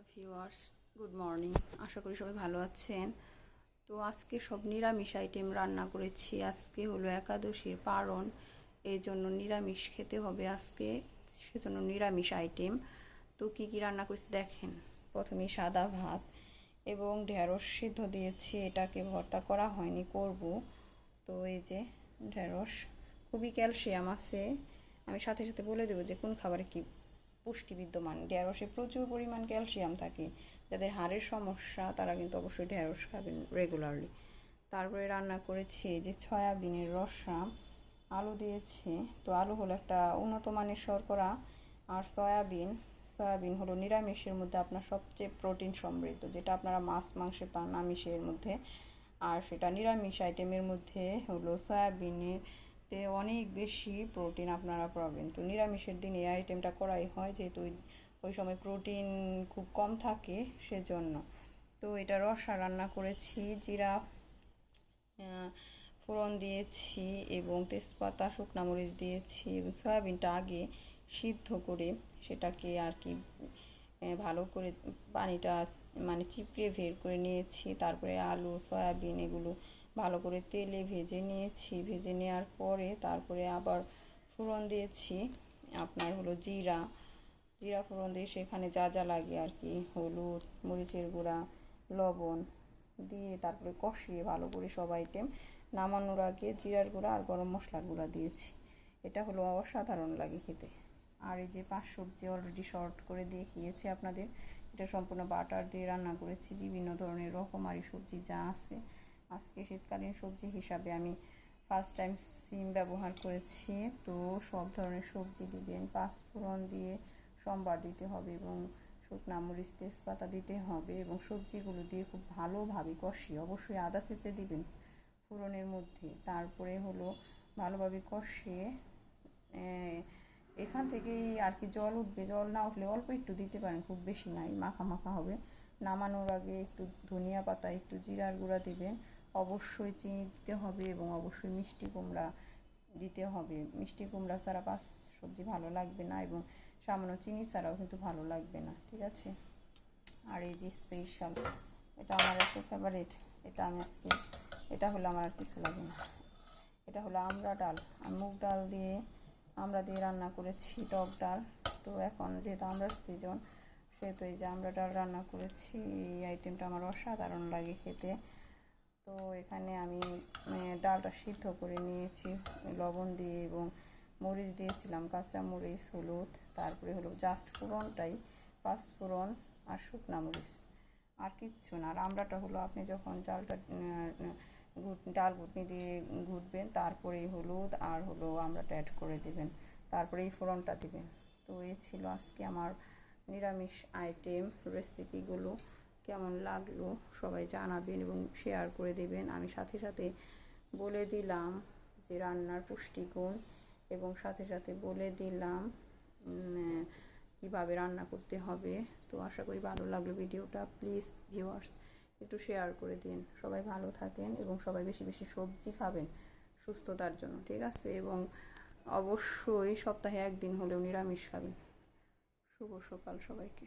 Hello viewers, good morning. আশা করি সবাই ভালো আছেন। তো আজকে সব নিরামিষ আইটেম রান্না করেছি। আজকে হলো একাদশীর পারণ। এই জন্য নিরামিষ খেতে হবে আজকে, সেজন্য নিরামিষ আইটেম। তো কি কি রান্না করেছি দেখেন। প্রথমে সাদা ভাত এবং ঢেঁড়স সিদ্ধ দিয়েছি। এটাকে ভর্তা করা হয়নি, করব। তো এই যে ঢেঁড়স, খুবই ক্যালসিয়াম আছে। আমি সাথে সাথে বলে দেবো যে কোন খাবারে কি পুষ্টি বিদ্যমান, ঢেঁড়সে প্রচুর পরিমাণ ক্যালসিয়াম থাকে। যাদের হাড়ের সমস্যা, তারা কিন্তু অবশ্যই ঢেঁড়স খাবেন রেগুলারলি তারপরে রান্না করেছি যে সয়াবিনের রসা, আলু দিয়েছি। তো আলু হলো একটা উন্নত মানের শর্করা আর সয়াবিন। সয়াবিন হলো নিরামিষের মধ্যে আপনার সবচেয়ে প্রোটিন সমৃদ্ধ, যেটা আপনারা মাছ, মাংসে পান আমিষের মধ্যে। আর সেটা নিরামিষ আইটেমের মধ্যে হলো সয়াবিনের তে অনেক বেশি প্রোটিন আপনারা পাবেন। তো নিরামিষের দিন এই আইটেমটা করাই হয়, যেহেতু ওই- সময় প্রোটিন খুব কম থাকে সেজন্য। তো এটা রসা রান্না করেছি, জিরা ফোড়ন দিয়েছি এবং তেজপাতা, শুকনা মরিচ দিয়েছি এবং সয়াবিনটা আগে সিদ্ধ করে সেটাকে আর কি ভালো করে পানিটা মানে চিপড়ে বের করে নিয়েছি। তারপরে আলু, সয়াবিন এগুলো ভালো করে তেলে ভেজে নিয়েছি। ভেজে নেওয়ার পরে তারপরে আবার ফোড়ন দিয়েছি। আপনার হলো জিরা। জিরা ফোড়ন দিয়ে সেখানে যা যা লাগে আর কি, হলুদ, মরিচের গুঁড়া, লবণ দিয়ে তারপরে কষিয়ে ভালো করে সব আইটেম নামানোর আগে জিরার গুঁড়া আর গরম মশলার গুঁড়া দিয়েছি। এটা হলো অসাধারণ লাগে খেতে। আর এই যে পাঁচ সবজি অলরেডি শর্ট করে দেখিয়েছি আপনাদের, এটা সম্পূর্ণ বাটার দিয়ে রান্না করেছি। বিভিন্ন ধরনের রকমারি সবজি যা আছে আজকে শীতকালীন সবজি হিসাবে আমি ফার্স্ট টাইম সিম ব্যবহার করেছি। তো সব ধরনের সবজি দিবেন পাঁচফোড়ন দিয়ে সম্বার দিতে হবে এবং শুকনা মরিচ, তেজপাতা দিতে হবে এবং সবজিগুলো দিয়ে খুব ভালোভাবে কষিয়ে অবশ্যই আদা চেঁচে দিবেন ফোড়নের মধ্যে। তারপরে হলো ভালোভাবে কষিয়ে এখান থেকেই আর কি জল উঠবে, জল না উঠলে অল্প একটু দিতে পারেন, খুব বেশি নাই, মাখা মাখা হবে। নামানোর আগে একটু ধনিয়া পাতা, একটু জিরার গুঁড়া দিবেন। অবশ্যই চিনি দিতে হবে এবং অবশ্যই মিষ্টি কুমড়া দিতে হবে। মিষ্টি কুমড়া ছাড়া পাঁচ সবজি ভালো লাগবে না এবং সামান্য চিনি ছাড়াও কিন্তু ভালো লাগবে না, ঠিক আছে? আর এই যে স্পেশাল এটা আমার একটা ফেভারিট এটা আমি আজকে, এটা হলো আমার আর কিছু লাগে না। এটা হলো আমড়া ডাল, আর মুগ ডাল দিয়ে আমরা দিয়ে রান্না করেছি টক ডাল। তো এখন যেহেতু আমরার সিজন সেহেতু এই যে আমরা ডাল রান্না করেছি, এই আইটেমটা আমার অসাধারণ লাগে খেতে। তো এখানে আমি ডালটা সিদ্ধ করে নিয়েছি, লবণ দিয়ে এবং মরিচ দিয়েছিলাম, কাঁচা মরিচ, হলুদ, তারপরে হলো জাস্ট ফোড়নটাই, পাঁচ ফোড়ন আর শুকনা মরিচ, আর কিচ্ছু না। আর আমড়াটা হলো আপনি যখন চালটা ডাল ঘুটনি দিয়ে ঘুটবেন তারপরেই হলুদ আর হলো আমড়াটা অ্যাড করে দিবেন, তারপরে এই ফোড়নটা দিবেন। তো এই ছিল আজকে আমার নিরামিষ আইটেম রেসিপিগুলো কেমন লাগল সবাই জানাবেন এবং শেয়ার করে দেবেন। আমি সাথে সাথে বলে দিলাম যে রান্নার পুষ্টিগুণ এবং সাথে সাথে বলে দিলাম কীভাবে রান্না করতে হবে। তো আশা করি ভালো লাগল ভিডিওটা। প্লিজ ভিউয়ার্স একটু শেয়ার করে দিন। সবাই ভালো থাকেন এবং সবাই বেশি বেশি সবজি খাবেন সুস্থতার জন্য, ঠিক আছে? এবং অবশ্যই সপ্তাহে একদিন হলেও নিরামিষ খাবেন। শুভ সকাল সবাইকে।